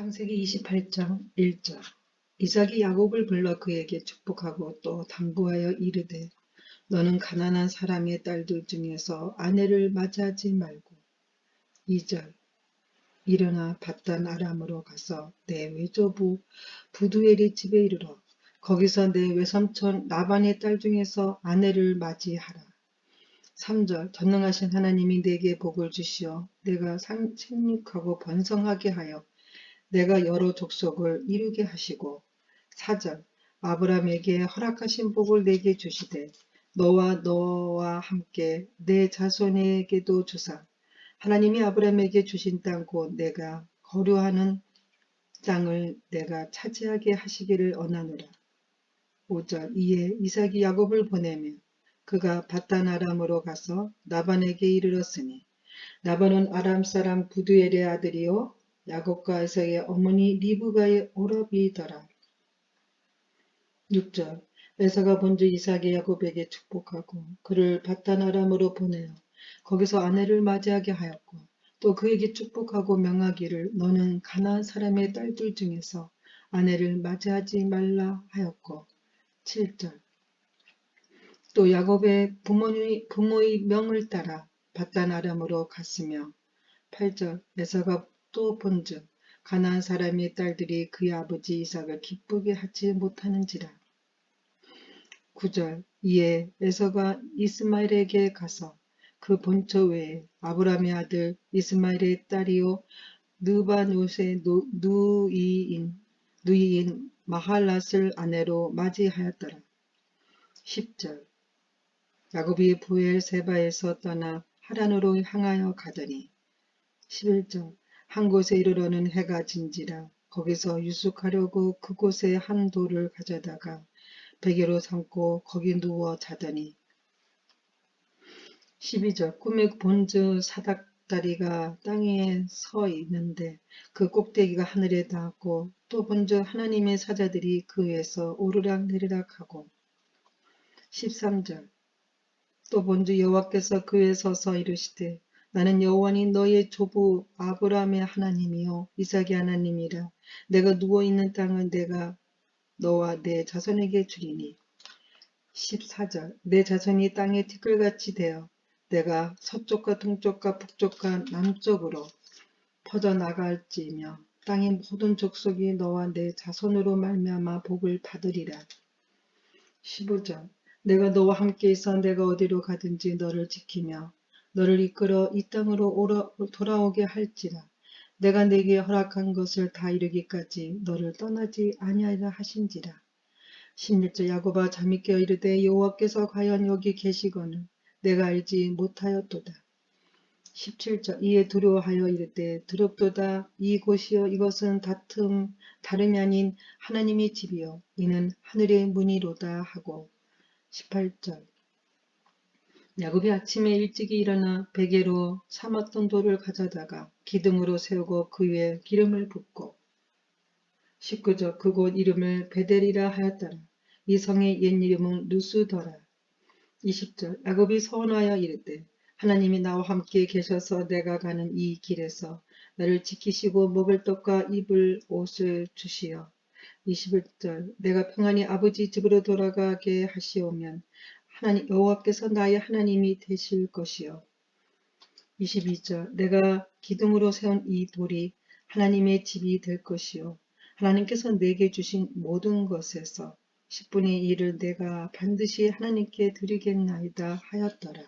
창세기 28장 1절. 이삭이 야곱을 불러 그에게 축복하고 또 당부하여 이르되 너는 가난한 사람의 딸들 중에서 아내를 맞이하지 말고 2절. 일어나 바단 아람으로 가서 내 외조부 부두엘의 집에 이르러 거기서 내 외삼촌 나반의 딸 중에서 아내를 맞이하라. 3절. 전능하신 하나님이 내게 복을 주시어 내가 상- 생육하고 번성하게 하여 내가 여러 족속을 이루게 하시고 4절 아브라함에게 허락하신 복을 내게 주시되 너와 너와 함께 내 자손에게도 주사 하나님이 아브라함에게 주신 땅 곧 내가 거류하는 땅을 내가 차지하게 하시기를 원하노라. 5절 이에 이삭이 야곱을 보내며 그가 바단 아람으로 가서 나반에게 이르렀으니 나반은 아람 사람 부두엘의 아들이요 야곱과 에서의 어머니 리브가의 오라비더라. 6절 에서가 본주 이삭의 야곱에게 축복하고 그를 바단 아람으로 보내어 거기서 아내를 맞이하게 하였고 또 그에게 축복하고 명하기를 너는 가나안 사람의 딸들 중에서 아내를 맞이하지 말라 하였고 7절 또 야곱의 부모의, 부모의 명을 따라 바단 아람으로 갔으며 8절 에서가 또 본즉 가나안 사람의 딸들이 그의 아버지 이삭을 기쁘게 하지 못하는지라 9절 이에 에서가 이스마엘에게 가서 그 본처 외에 아브라함의 아들 이스마엘의 딸이요 느바노스의 노- 누이인 누이인 마할랏을 아내로 맞이하였더라. 10절 야곱이 부엘 세바에서 떠나 하란으로 향하여 가더니 11절 한 곳에 이르러는 해가 진지라. 거기서 유숙하려고 그곳에 한 돌을 가져다가 베개로 삼고 거기 누워 자더니 12절 꿈에 본즈 사닥다리가 땅에 서 있는데 그 꼭대기가 하늘에 닿았고 또 본즈 하나님의 사자들이 그 위에서 오르락 내리락 하고 13절 또 본즈 여호와께서 그 위에 서서 이르시되 나는 여호와니 너의 조부 아브라함의 하나님이요 이삭의 하나님이라 내가 누워 있는 땅은 내가 너와 내 자손에게 주리니 14절 내 자손이 땅에 티끌같이 되어 내가 서쪽과 동쪽과 북쪽과 남쪽으로 퍼져나갈지며 땅의 모든 족속이 너와 내 자손으로 말미암아 복을 받으리라. 15절 내가 너와 함께 있어 내가 어디로 가든지 너를 지키며 너를 이끌어 이 땅으로 오러, 돌아오게 할지라. 내가 내게 허락한 것을 다 이루기까지 너를 떠나지 아니하리라 하신지라. 16절 야곱아 잠이 깨어 이르되 여호와께서 과연 여기 계시거늘 내가 알지 못하였도다. 17절 이에 두려워하여 이르되 두렵도다 이곳이여 이것은 다툼 다름이 아닌 하나님의 집이요 이는 하늘의 문이로다 하고 18절 야곱이 아침에 일찍이 일어나 베개로 삼았던 돌을 가져다가 기둥으로 세우고 그 위에 기름을 붓고 19절 그곳 이름을 베델이라 하였더라. 이 성의 옛 이름은 루스더라. 20절 야곱이 서원하여 이르되 하나님이 나와 함께 계셔서 내가 가는 이 길에서 나를 지키시고 먹을 떡과 입을 옷을 주시어 21절 내가 평안히 아버지 집으로 돌아가게 하시오면 하나님 여호와께서 나의 하나님이 되실 것이요 22절 내가 기둥으로 세운 이 돌이 하나님의 집이 될 것이요 하나님께서 내게 주신 모든 것에서 10분의 1을 내가 반드시 하나님께 드리겠나이다 하였더라.